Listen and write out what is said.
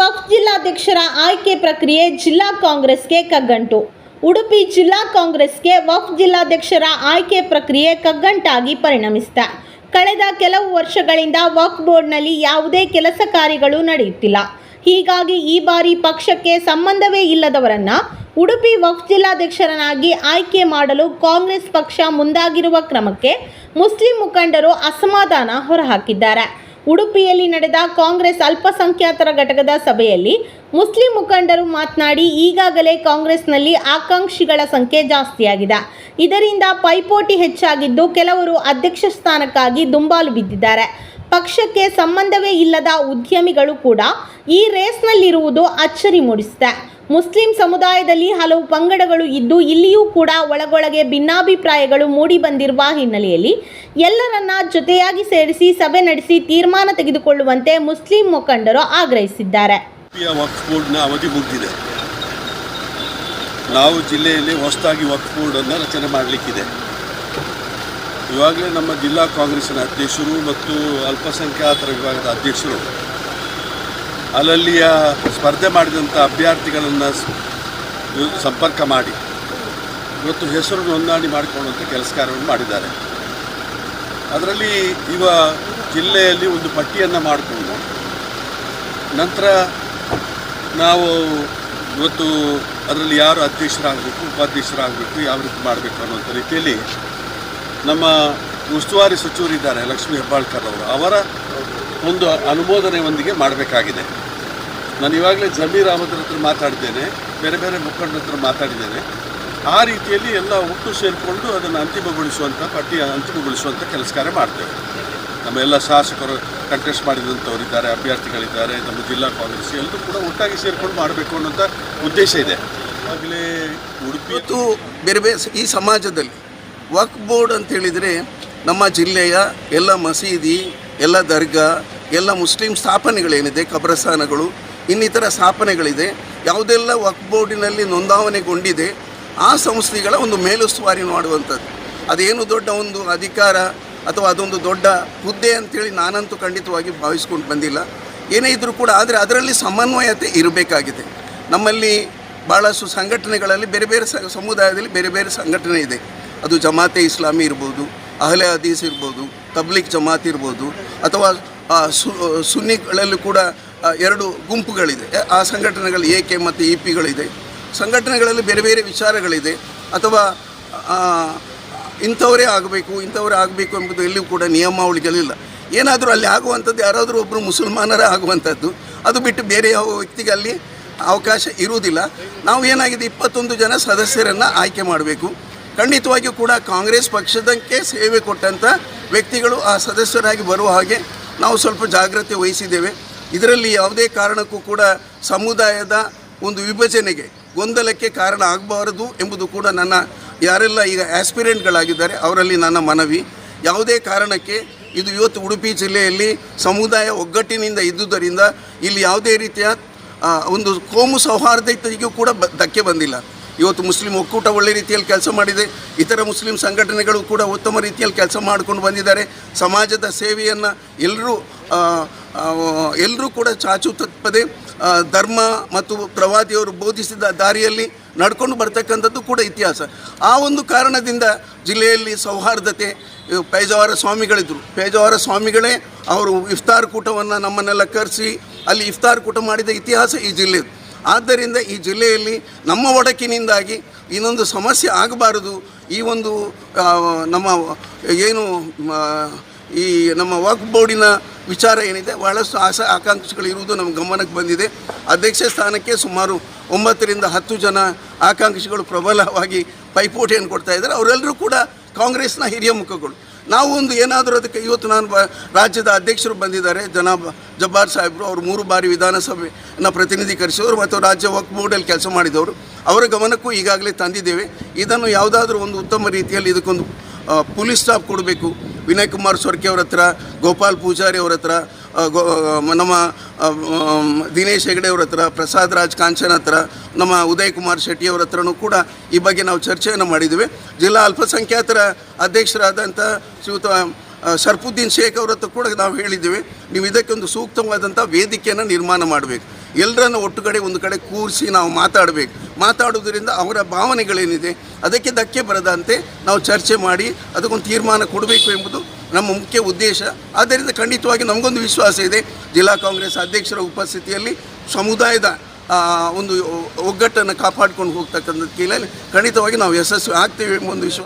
ವಕ್ಫ್ ಜಿಲ್ಲಾಧ್ಯಕ್ಷರ ಆಯ್ಕೆ ಪ್ರಕ್ರಿಯೆ ಜಿಲ್ಲಾ ಕಾಂಗ್ರೆಸ್ಗೆ ಕಗ್ಗಂಟು. ಉಡುಪಿ ಜಿಲ್ಲಾ ಕಾಂಗ್ರೆಸ್ಗೆ ವಕ್ಫ್ ಜಿಲ್ಲಾಧ್ಯಕ್ಷರ ಆಯ್ಕೆ ಪ್ರಕ್ರಿಯೆ ಕಗ್ಗಂಟಾಗಿ ಪರಿಣಮಿಸಿದೆ. ಕಳೆದ ಕೆಲವು ವರ್ಷಗಳಿಂದ ವಕ್ಫ್ ಬೋರ್ಡ್ನಲ್ಲಿ ಯಾವುದೇ ಕೆಲಸ ಕಾರ್ಯಗಳು ನಡೆಯುತ್ತಿಲ್ಲ. ಹೀಗಾಗಿ ಈ ಬಾರಿ ಪಕ್ಷಕ್ಕೆ ಸಂಬಂಧವೇ ಇಲ್ಲದವರನ್ನ ಉಡುಪಿ ವಕ್ಫ್ ಜಿಲ್ಲಾಧ್ಯಕ್ಷರನ್ನಾಗಿ ಆಯ್ಕೆ ಮಾಡಲು ಕಾಂಗ್ರೆಸ್ ಪಕ್ಷ ಮುಂದಾಗಿರುವ ಕ್ರಮಕ್ಕೆ ಮುಸ್ಲಿಂ ಮುಖಂಡರು ಅಸಮಾಧಾನ ಹೊರಹಾಕಿದ್ದಾರೆ. ಉಡುಪಿಯಲ್ಲಿ ನಡೆದ ಕಾಂಗ್ರೆಸ್ ಅಲ್ಪಸಂಖ್ಯಾತರ ಘಟಕದ ಸಭೆಯಲ್ಲಿ ಮುಸ್ಲಿಂ ಮುಖಂಡರು ಮಾತನಾಡಿ, ಈಗಾಗಲೇ ಕಾಂಗ್ರೆಸ್ನಲ್ಲಿ ಆಕಾಂಕ್ಷಿಗಳ ಸಂಖ್ಯೆ ಜಾಸ್ತಿಯಾಗಿದೆ. ಇದರಿಂದ ಪೈಪೋಟಿ ಹೆಚ್ಚಾಗಿದ್ದು, ಕೆಲವರು ಅಧ್ಯಕ್ಷ ಸ್ಥಾನಕ್ಕಾಗಿ ದುಂಬಾಲು ಬಿದ್ದಿದ್ದಾರೆ. ಪಕ್ಷಕ್ಕೆ ಸಂಬಂಧವೇ ಇಲ್ಲದ ಉದ್ಯಮಿಗಳು ಕೂಡ ಈ ರೇಸ್ನಲ್ಲಿರುವುದು ಅಚ್ಚರಿ ಮೂಡಿಸಿದೆ. ಮುಸ್ಲಿಂ ಸಮುದಾಯದಲ್ಲಿ ಹಲವು ಪಂಗಡಗಳು ಇದ್ದು ಇಲ್ಲಿಯೂ ಕೂಡ ಒಳಗೊಳಗೆ ಭಿನ್ನಾಭಿಪ್ರಾಯಗಳು ಮೂಡಿ ಬಂದಿರುವ ಹಿನ್ನೆಲೆಯಲ್ಲಿ ಎಲ್ಲರನ್ನ ಜೊತೆಯಾಗಿ ಸೇರಿಸಿ ಸಭೆ ನಡೆಸಿ ತೀರ್ಮಾನ ತೆಗೆದುಕೊಳ್ಳುವಂತೆ ಮುಸ್ಲಿಂ ಮುಖಂಡರು ಆಗ್ರಹಿಸಿದ್ದಾರೆ. ನಾವು ಜಿಲ್ಲೆಯಲ್ಲಿ ಹೊಸದಾಗಿ ವಕ್ಫ್ ಬೋರ್ಡನ್ನು ರಚನೆ ಮಾಡಲಿಕ್ಕಿದೆ. ಇವಾಗಲೇ ನಮ್ಮ ಜಿಲ್ಲಾ ಕಾಂಗ್ರೆಸ್ನ ಅಧ್ಯಕ್ಷರು ಮತ್ತು ಅಲ್ಪಸಂಖ್ಯಾತರ ವಿಭಾಗದ ಅಧ್ಯಕ್ಷರು ಅಲ್ಲಲ್ಲಿಯ ಸ್ಪರ್ಧೆ ಮಾಡಿದಂಥ ಅಭ್ಯರ್ಥಿಗಳನ್ನು ಸಂಪರ್ಕ ಮಾಡಿ. ಇವತ್ತು ಹೆಸರು ನೋಂದಣಿ ಮಾಡಿಕೊಳ್ಳುವಂಥ ಕೆಲಸ ಕಾರ್ಯವನ್ನು ಮಾಡಿದ್ದಾರೆ. ಅದರಲ್ಲಿ ಇವ ಜಿಲ್ಲೆಯಲ್ಲಿ ಒಂದು ಪಟ್ಟಿಯನ್ನು ಮಾಡಿಕೊಂಡು, ನಂತರ ನಾವು ಇವತ್ತು ಅದರಲ್ಲಿ ಯಾರು ಅಧ್ಯಕ್ಷರಾಗಬೇಕು, ಉಪಾಧ್ಯಕ್ಷರಾಗಬೇಕು, ಯಾವ ರೀತಿ ಮಾಡಬೇಕು ಅನ್ನುವಂಥ ರೀತಿಯಲ್ಲಿ ನಮ್ಮ ಉಸ್ತುವಾರಿ ಸಚಿವರಿದ್ದಾರೆ ಲಕ್ಷ್ಮೀ ಹೆಬ್ಬಾಳ್ಕರ್ ಅವರು. ಅವರ ಒಂದು ಅನುಮೋದನೆಯೊಂದಿಗೆ ಮಾಡಬೇಕಾಗಿದೆ. ನಾನು ಇವಾಗಲೇ ಜಮೀರ್ ಅಹಮದ್ರ ಹತ್ರ ಮಾತಾಡಿದ್ದೇನೆ, ಬೇರೆ ಬೇರೆ ಮುಖಂಡರ ಹತ್ರ ಮಾತಾಡಿದ್ದೇನೆ. ಆ ರೀತಿಯಲ್ಲಿ ಎಲ್ಲ ಒಟ್ಟು ಸೇರಿಕೊಂಡು ಅದನ್ನು ಅಂತಿಮಗೊಳಿಸುವಂಥ ಪಟ್ಟಿ, ಅಂತಿಮಗೊಳಿಸುವಂಥ ಕೆಲಸ ಕಾರ್ಯ ಮಾಡ್ತೇವೆ. ನಮ್ಮ ಎಲ್ಲ ಶಾಸಕರು ಕಂಟೆಸ್ಟ್ ಮಾಡಿದಂಥವರಿದ್ದಾರೆ, ಅಭ್ಯರ್ಥಿಗಳಿದ್ದಾರೆ, ನಮ್ಮ ಜಿಲ್ಲಾ ಕಾಂಗ್ರೆಸ್ ಎಲ್ಲರೂ ಕೂಡ ಒಟ್ಟಾಗಿ ಸೇರಿಕೊಂಡು ಮಾಡಬೇಕು ಅನ್ನೋಂಥ ಉದ್ದೇಶ ಇದೆ. ಆಗಲೇ ಉಡುಪಿ ಇವತ್ತು ಬೇರೆ ಬೇರೆ ಈ ಸಮಾಜದಲ್ಲಿ ವಕ್ ಬೋರ್ಡ್ ಅಂತ ಹೇಳಿದರೆ ನಮ್ಮ ಜಿಲ್ಲೆಯ ಎಲ್ಲ ಮಸೀದಿ, ಎಲ್ಲ ದರ್ಗಾ ಎಲ್ಲ ಮುಸ್ಲಿಂ ಸ್ಥಾಪನೆಗಳೇನಿದೆ, ಕಬ್ರಸ್ಥಾನಗಳು, ಇನ್ನಿತರ ಸ್ಥಾಪನೆಗಳಿದೆ, ಯಾವುದೆಲ್ಲ ವಕ್ ಬೋರ್ಡಿನಲ್ಲಿ ನೋಂದಾವಣೆಗೊಂಡಿದೆ, ಆ ಸಂಸ್ಥೆಗಳ ಒಂದು ಮೇಲುಸ್ತುವಾರಿ ಮಾಡುವಂಥದ್ದು ಅದೇನು ದೊಡ್ಡ ಒಂದು ಅಧಿಕಾರ ಅಥವಾ ಅದೊಂದು ದೊಡ್ಡ ಹುದ್ದೆ ಅಂತೇಳಿ ನಾನಂತೂ ಖಂಡಿತವಾಗಿ ಭಾವಿಸ್ಕೊಂಡು ಬಂದಿಲ್ಲ. ಏನೇ ಇದ್ದರೂ ಕೂಡ ಆದರೆ ಅದರಲ್ಲಿ ಸಮನ್ವಯತೆ ಇರಬೇಕಾಗಿದೆ. ನಮ್ಮಲ್ಲಿ ಭಾಳಷ್ಟು ಸಂಘಟನೆಗಳಲ್ಲಿ ಬೇರೆ ಬೇರೆ ಸಮುದಾಯದಲ್ಲಿ ಬೇರೆ ಬೇರೆ ಸಂಘಟನೆ ಇದೆ. ಅದು ಜಮಾತೆ ಇಸ್ಲಾಮಿ ಇರ್ಬೋದು, ಅಹಲೆ ಹದೀಸ್ ಇರ್ಬೋದು ತಬ್ಲಿಕ್ ಜಮಾತ್ ಇರ್ಬೋದು, ಅಥವಾ ಸುನ್ನಿಗಳಲ್ಲೂ ಕೂಡ ಎರಡು ಗುಂಪುಗಳಿದೆ. ಆ ಸಂಘಟನೆಗಳು ಎ ಕೆ ಮತ್ತು ಇ ಪಿಗಳಿದೆ. ಸಂಘಟನೆಗಳಲ್ಲಿ ಬೇರೆ ಬೇರೆ ವಿಚಾರಗಳಿದೆ. ಅಥವಾ ಇಂಥವರೇ ಆಗಬೇಕು ಇಂಥವರೇ ಆಗಬೇಕು ಎಂಬುದು ಎಲ್ಲಿಯೂ ಕೂಡ ನಿಯಮಾವಳಿಗಳಿಲ್ಲ ಏನಾದರೂ ಅಲ್ಲಿ ಆಗುವಂಥದ್ದು ಯಾರಾದರೂ ಒಬ್ಬರು ಮುಸಲ್ಮಾನರೇ ಆಗುವಂಥದ್ದು, ಅದು ಬಿಟ್ಟು ಬೇರೆ ಯಾವ ವ್ಯಕ್ತಿಗೆ ಅಲ್ಲಿ ಅವಕಾಶ ಇರುವುದಿಲ್ಲ. ನಾವು ಏನಾಗಿದೆ, ಇಪ್ಪತ್ತೊಂದು ಜನ ಸದಸ್ಯರನ್ನು ಆಯ್ಕೆ ಮಾಡಬೇಕು. ಖಂಡಿತವಾಗಿಯೂ ಕೂಡ ಕಾಂಗ್ರೆಸ್ ಪಕ್ಷದಕ್ಕೆ ಸೇವೆ ಕೊಟ್ಟಂಥ ವ್ಯಕ್ತಿಗಳು ಆ ಸದಸ್ಯರಾಗಿ ಬರುವ ಹಾಗೆ ನಾವು ಸ್ವಲ್ಪ ಜಾಗ್ರತೆ ವಹಿಸಿದ್ದೇವೆ. ಇದರಲ್ಲಿ ಯಾವುದೇ ಕಾರಣಕ್ಕೂ ಕೂಡ ಸಮುದಾಯದ ಒಂದು ವಿಭಜನೆಗೆ ಗೊಂದಲಕ್ಕೆ ಕಾರಣ ಆಗಬಾರದು ಎಂಬುದು ಕೂಡ ನನ್ನ, ಯಾರೆಲ್ಲ ಈಗ ಆ್ಯಸ್ಪಿರೆಂಟ್ಗಳಾಗಿದ್ದಾರೆ ಅವರಲ್ಲಿ ನನ್ನ ಮನವಿ. ಯಾವುದೇ ಕಾರಣಕ್ಕೆ ಇದು ಇವತ್ತು ಉಡುಪಿ ಜಿಲ್ಲೆಯಲ್ಲಿ ಸಮುದಾಯ ಒಗ್ಗಟ್ಟಿನಿಂದ ಇದ್ದುದರಿಂದ ಇಲ್ಲಿ ಯಾವುದೇ ರೀತಿಯ ಒಂದು ಕೋಮು ಸೌಹಾರ್ದತೆಗೂ ಕೂಡ ಧಕ್ಕೆ ಬಂದಿಲ್ಲ. ಇವತ್ತು ಮುಸ್ಲಿಂ ಒಕ್ಕೂಟ ಒಳ್ಳೆ ರೀತಿಯಲ್ಲಿ ಕೆಲಸ ಮಾಡಿದೆ. ಇತರ ಮುಸ್ಲಿಂ ಸಂಘಟನೆಗಳು ಕೂಡ ಉತ್ತಮ ರೀತಿಯಲ್ಲಿ ಕೆಲಸ ಮಾಡಿಕೊಂಡು ಬಂದಿದ್ದಾರೆ. ಸಮಾಜದ ಸೇವೆಯನ್ನು ಎಲ್ಲರೂ ಎಲ್ಲರೂ ಕೂಡ ಚಾಚು ತಪ್ಪದೆ ಧರ್ಮ ಮತ್ತು ಪ್ರವಾದಿಯವರು ಬೋಧಿಸಿದ ದಾರಿಯಲ್ಲಿ ನಡ್ಕೊಂಡು ಬರ್ತಕ್ಕಂಥದ್ದು ಕೂಡ ಇತಿಹಾಸ. ಆ ಒಂದು ಕಾರಣದಿಂದ ಜಿಲ್ಲೆಯಲ್ಲಿ ಸೌಹಾರ್ದತೆ ಪೇಜಾವರ ಸ್ವಾಮಿಗಳಿದ್ದರು ಪೇಜಾವರ ಸ್ವಾಮಿಗಳೇ ಅವರು ಇಫ್ತಾರ್ ಕೂಟವನ್ನು ನಮ್ಮನ್ನೆಲ್ಲ ಕರೆಸಿ, ಅಲ್ಲಿ ಇಫ್ತಾರ್ ಕೂಟ ಮಾಡಿದ ಇತಿಹಾಸ ಈ ಜಿಲ್ಲೆದು. ಆದ್ದರಿಂದ ಈ ಜಿಲ್ಲೆಯಲ್ಲಿ ನಮ್ಮ ಒಡಕಿನಿಂದಾಗಿ ಇನ್ನೊಂದು ಸಮಸ್ಯೆ ಆಗಬಾರದು. ಈ ಒಂದು ನಮ್ಮ ಏನು ಈ ನಮ್ಮ ವಾಕ್ ಬೋರ್ಡಿನ ವಿಚಾರ ಏನಿದೆ, ಬಹಳಷ್ಟು ಆಶಾ ಆಕಾಂಕ್ಷಿಗಳು ಇರುವುದು ನಮ್ಮ ಗಮನಕ್ಕೆ ಬಂದಿದೆ. ಅಧ್ಯಕ್ಷ ಸ್ಥಾನಕ್ಕೆ ಸುಮಾರು ಒಂಬತ್ತರಿಂದ ಹತ್ತು ಜನ ಆಕಾಂಕ್ಷಿಗಳು ಪ್ರಬಲವಾಗಿ ಪೈಪೋಟಿಯನ್ನು ಕೊಡ್ತಾ ಇದ್ದಾರೆ. ಅವರೆಲ್ಲರೂ ಕೂಡ ಕಾಂಗ್ರೆಸ್ನ ಹಿರಿಯ ಮುಖಗಳು. ನಾವು ಒಂದು ಏನಾದರೂ ಅದಕ್ಕೆ ಇವತ್ತು ನಾನು ರಾಜ್ಯದ ಅಧ್ಯಕ್ಷರು ಬಂದಿದ್ದಾರೆ, ಜನಾಬ್ ಜಬ್ಬಾರ್ ಸಾಹೇಬರು, ಅವರು ಮೂರು ಬಾರಿ ವಿಧಾನಸಭೆಯನ್ನು ಪ್ರತಿನಿಧೀಕರಿಸಿದವರು ಮತ್ತು ರಾಜ್ಯ ವಕ್ ಬೋರ್ಡಲ್ಲಿ ಕೆಲಸ ಮಾಡಿದವರು. ಅವರ ಗಮನಕ್ಕೂ ಈಗಾಗಲೇ ತಂದಿದ್ದೇವೆ. ಇದನ್ನು ಯಾವುದಾದ್ರೂ ಒಂದು ಉತ್ತಮ ರೀತಿಯಲ್ಲಿ ಇದಕ್ಕೊಂದು ಪೊಲೀಸ್ ಸ್ಟಾಫ್ ಕೊಡಬೇಕು. ವಿನಯ್ ಕುಮಾರ್ ಸೊರ್ಕೆ ಅವ್ರ ಹತ್ರ, ಗೋಪಾಲ್ ಪೂಜಾರಿ ಅವ್ರ ಹತ್ರ ನಮ್ಮ ದಿನೇಶ್ ಹೆಗಡೆ ಅವ್ರ ಹತ್ರ, ಪ್ರಸಾದ್ ರಾಜ್ ಕಾಂಚನ್ ಹತ್ರ, ನಮ್ಮ ಉದಯ್ ಕುಮಾರ್ ಶೆಟ್ಟಿ ಅವ್ರ ಹತ್ರನೂ ಕೂಡ ಈ ಬಗ್ಗೆ ನಾವು ಚರ್ಚೆಯನ್ನು ಮಾಡಿದ್ದೇವೆ ಜಿಲ್ಲಾ ಅಲ್ಪಸಂಖ್ಯಾತರ ಅಧ್ಯಕ್ಷರಾದಂಥ ಶ್ರೀಯುತ ಶರ್ಫುದ್ದೀನ್ ಶೇಖ್ ಅವ್ರ ಹತ್ರ ಕೂಡ ನಾವು ಹೇಳಿದ್ದೇವೆ ನೀವು ಇದಕ್ಕೊಂದು ಸೂಕ್ತವಾದಂಥ ವೇದಿಕೆಯನ್ನು ನಿರ್ಮಾಣ ಮಾಡಬೇಕು. ಎಲ್ಲರನ್ನು ಒಟ್ಟುಗಡೆ ಒಂದು ಕಡೆ ಕೂರಿಸಿ ನಾವು ಮಾತಾಡಬೇಕು. ಮಾತಾಡೋದ್ರಿಂದ ಅವರ ಭಾವನೆಗಳೇನಿದೆ, ಅದಕ್ಕೆ ಧಕ್ಕೆ ಬರದಂತೆ ನಾವು ಚರ್ಚೆ ಮಾಡಿ, ಅದಕ್ಕೊಂದು ತೀರ್ಮಾನ ಕೊಡಬೇಕು ಎಂಬುದು ನಮ್ಮ ಮುಖ್ಯ ಉದ್ದೇಶ. ಆದ್ದರಿಂದ ಖಂಡಿತವಾಗಿ ನಮಗೊಂದು ವಿಶ್ವಾಸ ಇದೆ. ಜಿಲ್ಲಾ ಕಾಂಗ್ರೆಸ್ ಅಧ್ಯಕ್ಷರ ಉಪಸ್ಥಿತಿಯಲ್ಲಿ ಸಮುದಾಯದ ಒಂದು ಒಗ್ಗಟ್ಟನ್ನು ಕಾಪಾಡ್ಕೊಂಡು ಹೋಗ್ತಕ್ಕಂಥ ಕೀಲಲ್ಲಿ ಖಂಡಿತವಾಗಿ ನಾವು ಯಶಸ್ವಿ ಆಗ್ತೇವೆ ಎಂಬ ಒಂದು ವಿಶ್ವಾಸ